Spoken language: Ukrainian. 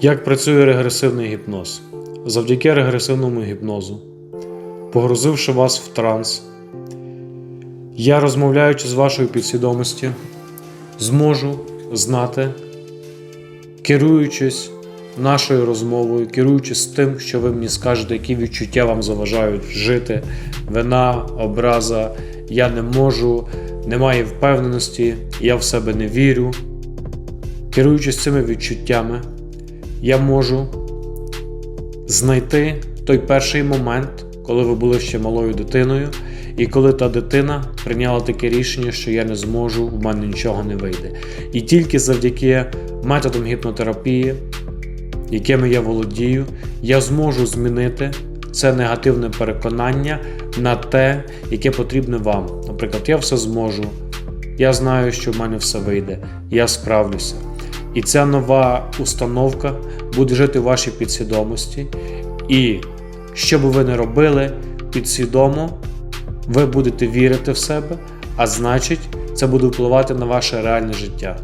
Як працює регресивний гіпноз? Завдяки регресивному гіпнозу, погрузивши вас в транс, я, розмовляючи з вашою підсвідомістю, зможу знати, керуючись нашою розмовою, керуючись тим, що ви мені скажете, які відчуття вам заважають жити, вина, образа, я не можу, немає впевненості, я в себе не вірю. Керуючись цими відчуттями, я можу знайти той перший момент, коли ви були ще малою дитиною, і коли та дитина прийняла таке рішення, що я не зможу, в мене нічого не вийде. І тільки завдяки методам гіпнотерапії, якими я володію, я зможу змінити це негативне переконання на те, яке потрібне вам. Наприклад, я все зможу, я знаю, що в мене все вийде, я справлюся. І ця нова установка буде жити в вашій підсвідомості. І що би ви не робили, підсвідомо ви будете вірити в себе, а значить, це буде впливати на ваше реальне життя.